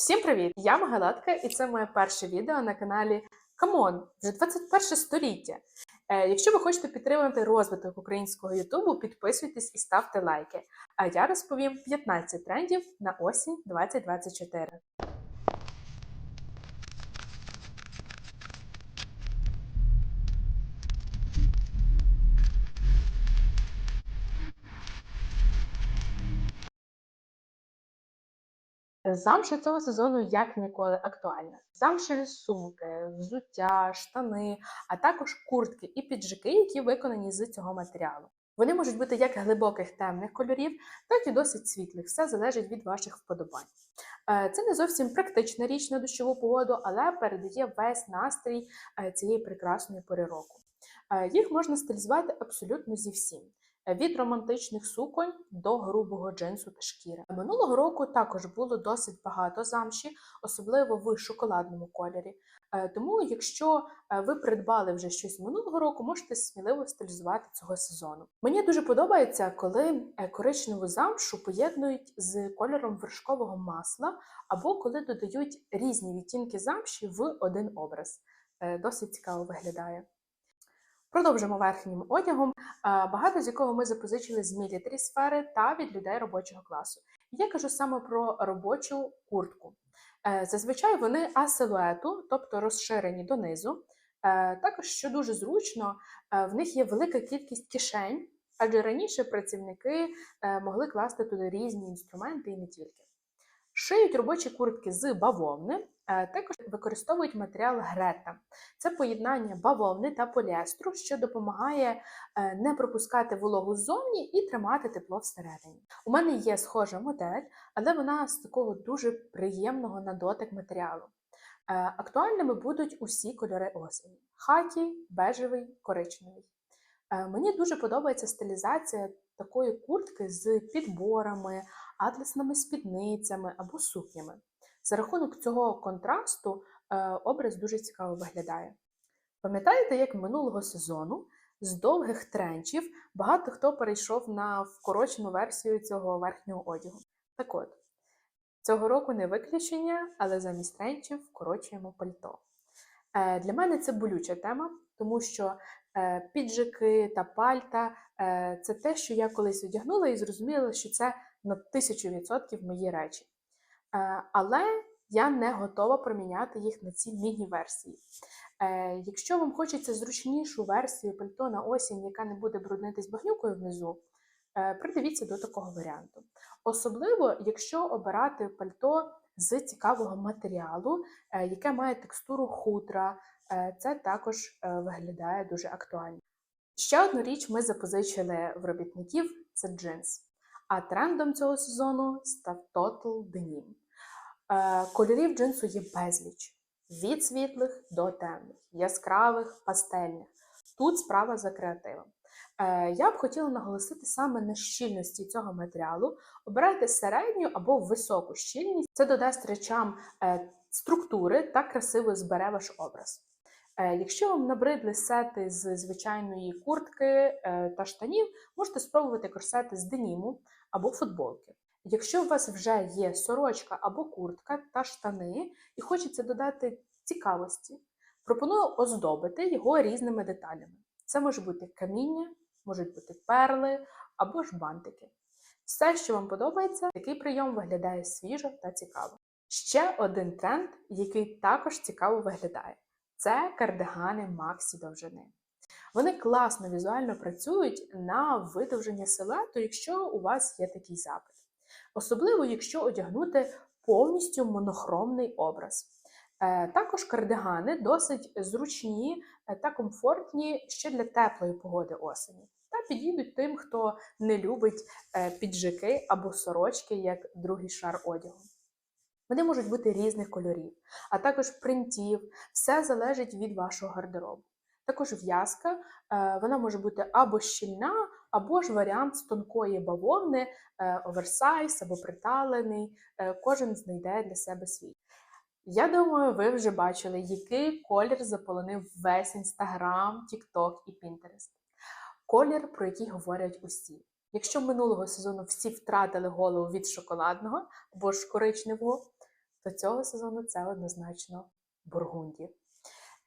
Всім привіт! Я Магалатка, і це моє перше відео на каналі Камон, вже 21 століття. Е, якщо ви хочете підтримати розвиток українського Ютубу, підписуйтесь і ставте лайки. А я розповім 15 трендів на осінь 2024. Замша цього сезону як ніколи актуальна. Замшеві сумки, взуття, штани, а також куртки і піджаки, які виконані з цього матеріалу. Вони можуть бути як глибоких темних кольорів, так і досить світлих. Все залежить від ваших вподобань. Е, Це не зовсім практична річ на дощову погоду, але передає весь настрій е, цієї прекрасної пори року. Е, Їх можна стилізувати абсолютно зі всім. Від романтичних суконь до грубого джинсу та шкіри. Минулого року також було досить багато замші, особливо в шоколадному кольорі. Е, Тому, якщо е, ви придбали вже щось минулого року, можете сміливо стилізувати цього сезону. Мені дуже подобається, коли е, коричневу замшу поєднують з кольором вершкового масла, або коли додають різні відтінки замші в один образ. Досить цікаво виглядає. Продовжимо верхнім одягом, багато з якого ми запозичили з мілітарі сфери та від людей робочого класу. Я кажу саме про робочу куртку. Е, Зазвичай вони асилуету, тобто розширені донизу. Е, Також, що дуже зручно, е, в них є велика кількість кишень, адже раніше працівники е, могли класти туди різні інструменти і не тільки. Шиють робочі куртки з бавовни, е, також використовують матеріал грета. Це поєднання бавовни та поліестру, що допомагає е, не пропускати вологу ззовні і тримати тепло всередині. У мене є схожа модель, але вона з такого дуже приємного на дотик матеріалу. Е, Актуальними будуть усі кольори осені: хакі, бежевий, коричневий. Е, Мені дуже подобається стилізація такої куртки з підборами, атласними спідницями або сукнями. За рахунок цього контрасту е, образ дуже цікаво виглядає. Пам'ятаєте, як минулого сезону з довгих тренчів багато хто перейшов на вкорочену версію цього верхнього одягу? Так от, цього року не виключення, але замість тренчів вкорочуємо пальто. Е, Для мене це болюча тема, тому що е, піджаки та пальта це те, що я колись одягнула і зрозуміла, що це на тисячу відсотків мої речі. Е, Але я не готова проміняти їх на ці міні-версії. Е, Якщо вам хочеться зручнішу версію пальто на осінь, яка не буде бруднитись багнюкою внизу, е, придивіться до такого варіанту. Особливо, якщо обирати пальто з цікавого матеріалу, яке має текстуру хутра, це також виглядає дуже актуально. Ще одну річ ми запозичили в робітників це джинс. А трендом цього сезону став Total Denim. Е, Кольорів джинсу є безліч: від світлих до темних, яскравих, пастельних. Тут справа за креативом. Е, Я б хотіла наголосити саме на щільності цього матеріалу. Обирайте середню або високу щільність. Це додасть речам е, структури та красиво збере ваш образ. Е, Якщо вам набридли сети з звичайної куртки е, та штанів, можете спробувати корсети з деніму або футболки. Якщо у вас вже є сорочка або куртка та штани, і хочеться додати цікавості, пропоную оздобити його різними деталями. Це може бути каміння, можуть бути перли або ж бантики. Все, що вам подобається, такий прийом виглядає свіжо та цікаво. Ще один тренд, який також цікаво виглядає, це кардигани Максі довжини. Вони класно візуально працюють на видовження силуету, якщо у вас є такий запит. Особливо, якщо одягнути повністю монохромний образ. Е, Також кардигани досить зручні е, та комфортні ще для теплої погоди осені. Та підійдуть тим, хто не любить е, піджаки або сорочки як другий шар одягу. Вони можуть бути різних кольорів, а також принтів. Все залежить від вашого гардеробу. Також в'язка, е, вона може бути або щільна, або ж варіант з тонкої бавовни, е, оверсайз або приталений. Е, Кожен знайде для себе свій. Я думаю, ви вже бачили, який колір заполонив весь Інстаграм, Тікток і Пінтерест. Колір, про який говорять усі. Якщо минулого сезону всі втратили голову від шоколадного або ж коричневого, то цього сезону це однозначно Бургунді.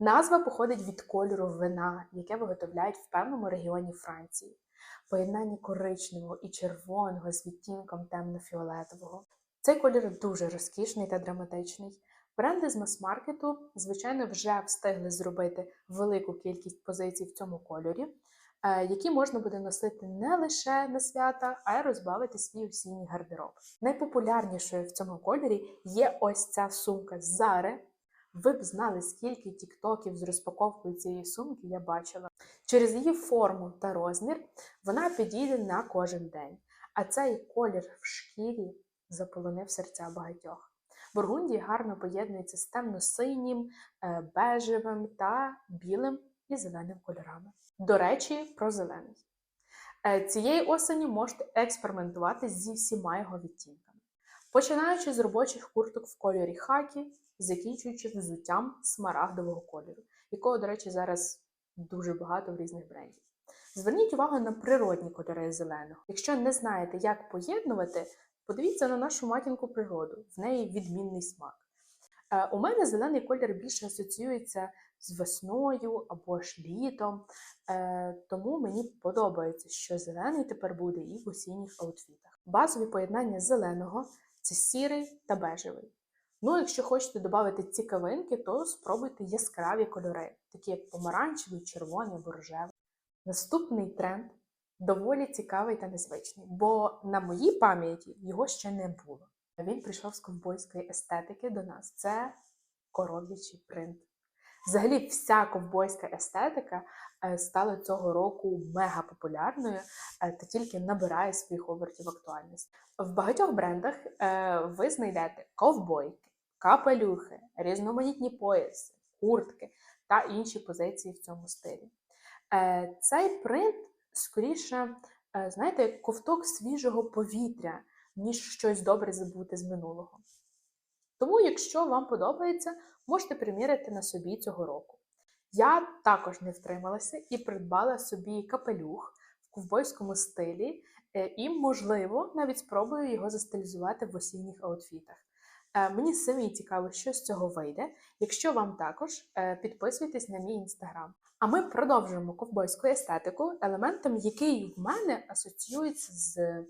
Назва походить від кольору вина, яке виготовляють в певному регіоні Франції. Поєднання коричневого і червоного з відтінком темно-фіолетового. Цей колір дуже розкішний та драматичний. Бренди з мас-маркету, звичайно, вже встигли зробити велику кількість позицій в цьому кольорі, які можна буде носити не лише на свята, а й розбавити свій осінній гардероб. Найпопулярнішою в цьому кольорі є ось ця сумка з Зари. Ви б знали, скільки тіктоків з розпаковкою цієї сумки я бачила. Через її форму та розмір вона підійде на кожен день. А цей колір в шкірі заполонив серця багатьох. Бургундій гарно поєднується з темно-синім, е, бежевим та білим і зеленим кольорами. До речі, про зелений. Е, Цієї осені можете експериментувати зі всіма його відтінками, починаючи з робочих курток в кольорі хакі, закінчуючи взуттям смарагдового кольору, якого, до речі, зараз дуже багато в різних брендів. Зверніть увагу на природні кольори зеленого. Якщо не знаєте, як поєднувати, подивіться на нашу матінку природу, в неї відмінний смак. Е, У мене зелений колір більше асоціюється з весною або ж літом, е, тому мені подобається, що зелений тепер буде і в осінніх аутфітах. Базові поєднання зеленого це сірий та бежевий. Ну, якщо хочете додати цікавинки, то спробуйте яскраві кольори, такі як помаранчевий, червоний або рожевий. Наступний тренд доволі цікавий та незвичний, бо на моїй пам'яті його ще не було. Він прийшов з ковбойської естетики до нас. Це коров'ячий принт. Взагалі, вся ковбойська естетика е, стала цього року мега популярною е, та тільки набирає своїх обертів актуальності. В багатьох брендах е, ви знайдете ковбойки, капелюхи, різноманітні пояси, куртки та інші позиції в цьому стилі. Цей принт скоріше, знаєте, ковток свіжого повітря, ніж щось добре забути з минулого. Тому, якщо вам подобається, можете приміряти на собі цього року. Я також не втрималася і придбала собі капелюх в ковбойському стилі, е, і, можливо, навіть спробую його застилізувати в осінніх аутфітах. Е, Мені самі цікаво, що з цього вийде. Якщо вам також, е, підписуйтесь на мій інстаграм. А ми продовжуємо ковбойську естетику, елементом, який в мене асоціюється з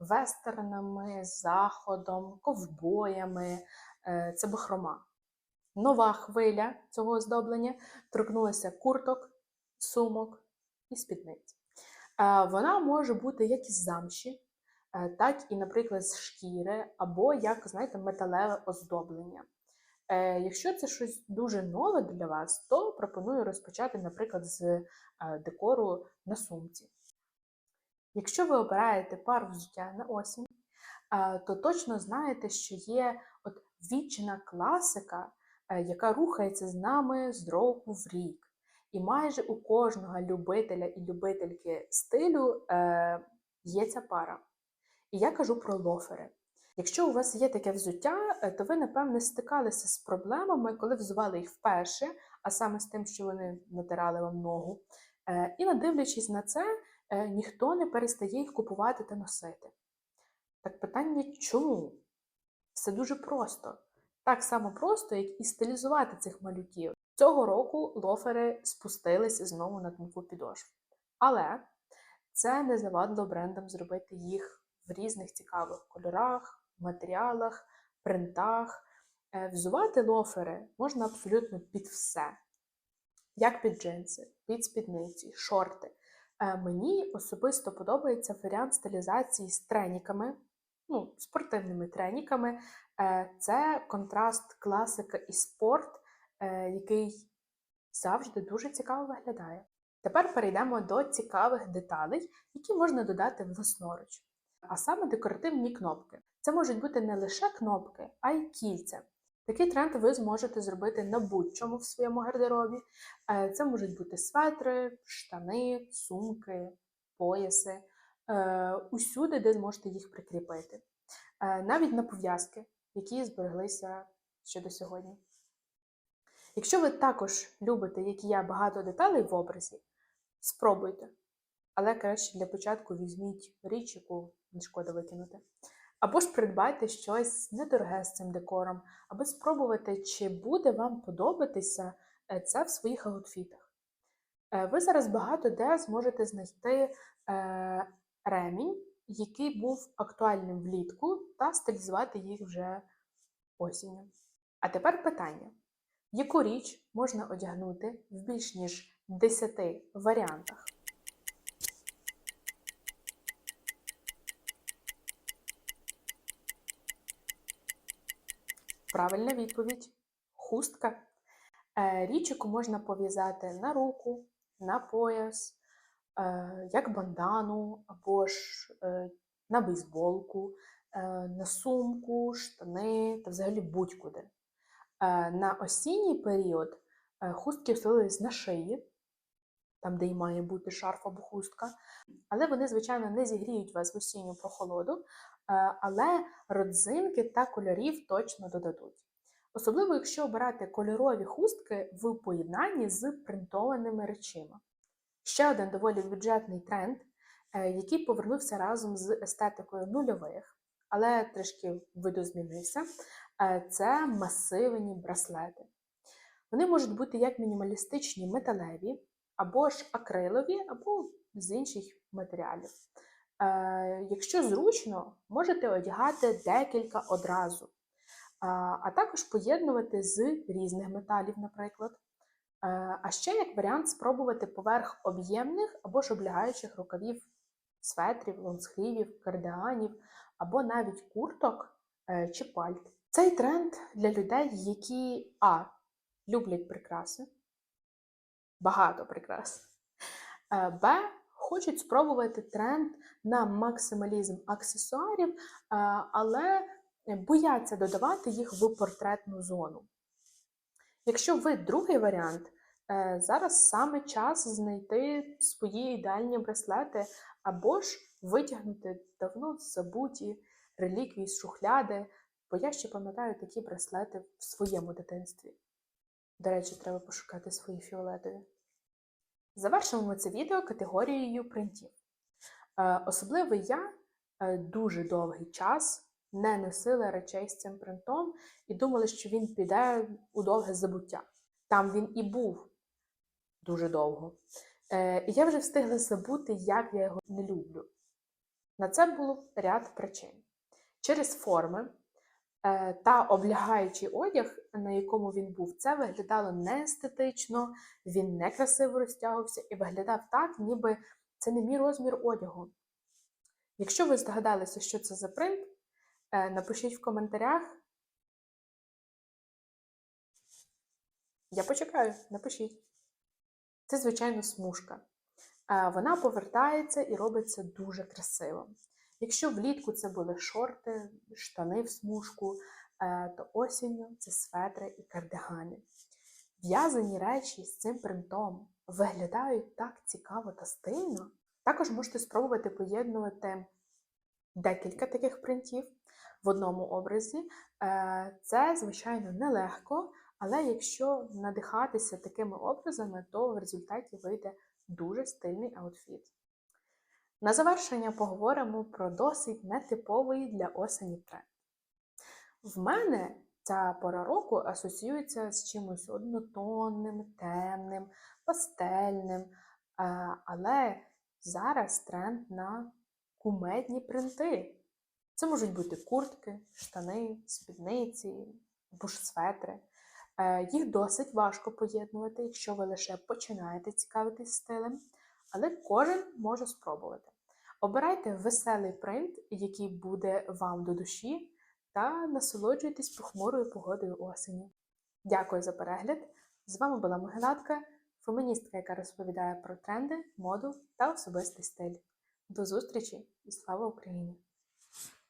вестернами, заходом, ковбоями. Е, Це бахрома. Нова хвиля цього оздоблення торкнулася курток, сумок і спідниць. Е, Вона може бути як із замші, е, так і, наприклад, з шкіри, або як, знаєте, металеве оздоблення. Якщо це щось дуже нове для вас, то пропоную розпочати, наприклад, з декору на сумці. Якщо ви обираєте пару взуття на осінь, то точно знаєте, що є от вічна класика, е, яка рухається з нами з року в рік. І майже у кожного любителя і любительки стилю е, є ця пара. І я кажу про лофери. Якщо у вас є таке взуття, е, то ви, напевне, стикалися з проблемами, коли взували їх вперше, а саме з тим, що вони натирали вам ногу. Е, І, надивлячись на це, ніхто не перестає їх купувати та носити. Так питання чому? Все дуже просто. Так само просто, як і стилізувати цих малюків. Цього року лофери спустилися знову на тонку підошву. Але це не завадило брендам зробити їх в різних цікавих кольорах, матеріалах, принтах. Е, Взувати лофери можна абсолютно під все. Як під джинси, під спідниці, шорти. Е, Мені особисто подобається варіант стилізації з треніками, ну, спортивними треніками. Е, Це контраст класика і спорт, е, який завжди дуже цікаво виглядає. Тепер перейдемо до цікавих деталей, які можна додати власноруч. А саме декоративні кнопки. Це можуть бути не лише кнопки, а й кільця. Такий тренд ви зможете зробити на будь-чому в своєму гардеробі. Е, Це можуть бути светри, штани, сумки, пояси, е, усюди, де зможете їх прикріпити. Е, Навіть на пов'язки, які збереглися ще до сьогодні. Якщо ви також любите, як і я, багато деталей в образі, спробуйте. Але краще для початку візьміть річ, яку не шкода викинути. Або ж придбайте щось недороге з цим декором, аби спробувати, чи буде вам подобатися е, це в своїх аутфітах. Е, Ви зараз багато де зможете знайти е, ремінь, який був актуальним влітку, та стилізувати їх вже осінню. А тепер питання: яку річ можна одягнути в більш ніж 10 варіантах? Правильна відповідь хустка. Е, Річ, можна пов'язати на руку, на пояс, е, як бандану, або ж е, на бейсболку, на сумку, штани та взагалі будь-куди. На осінній період хустки вселились на шиї, там, де й має бути шарф або хустка. Але вони, звичайно, не зігріють вас в осінню прохолоду, е, але родзинки та кольорів точно додадуть. Особливо, якщо обирати кольорові хустки в поєднанні з принтованими речима. Ще один доволі бюджетний тренд, е, який повернувся разом з естетикою нульових, але трішки видозмінився, е, це масивні браслети. Вони можуть бути як мінімалістичні металеві, або ж акрилові, або з інших матеріалів. Е, Якщо зручно, можете одягати декілька одразу, а, а також поєднувати з різних металів, наприклад. Е, А ще як варіант спробувати поверх об'ємних або ж облягаючих рукавів светрів, лонгслівів, кардіганів, або навіть курток е, чи пальт. Цей тренд для людей, які а. люблять прикраси, багато прикрас, е, б. хочуть спробувати тренд на максималізм аксесуарів, е, але бояться додавати їх в портретну зону. Якщо ви другий варіант, е, зараз саме час знайти свої ідеальні браслети або ж витягнути давно забуті реліквії з шухляди, бо я ще пам'ятаю такі браслети в своєму дитинстві. До речі, треба пошукати свої фіолетові. Завершимо це відео категорією принтів. Е, Особливо я е, дуже довгий час не носила речей з цим принтом і думала, що він піде у довге забуття. Там він і був дуже довго. Е, І я вже встигла забути, як я його не люблю. На це було ряд причин. Через форми та облягаючий одяг, на якому він був, це виглядало неестетично, він некрасиво розтягувався і виглядав так, ніби це не мій розмір одягу. Якщо ви здогадалися, що це за принт, е, напишіть в коментарях. Я почекаю, напишіть. Це, звичайно, смужка. Е, Вона повертається і робиться дуже красиво. Якщо влітку це були шорти, штани в смужку, е, то осінню це светри і кардигани. В'язані речі з цим принтом виглядають так цікаво та стильно. Також можете спробувати поєднувати декілька таких принтів в одному образі. Е, Це, звичайно, нелегко, але якщо надихатися такими образами, то в результаті вийде дуже стильний аутфіт. На завершення поговоримо про досить нетиповий для осені тренд. В мене ця пора року асоціюється з чимось однотонним, темним, пастельним, е, але зараз тренд на кумедні принти. Це можуть бути куртки, штани, спідниці або. Е, Їх досить важко поєднувати, якщо ви лише починаєте цікавитись стилем, але кожен може спробувати. Обирайте веселий принт, який буде вам до душі, та насолоджуйтесь похмурою погодою осені. Дякую за перегляд! З вами була Могилатка, феміністка, яка розповідає про тренди, моду та особистий стиль. До зустрічі і слава Україні!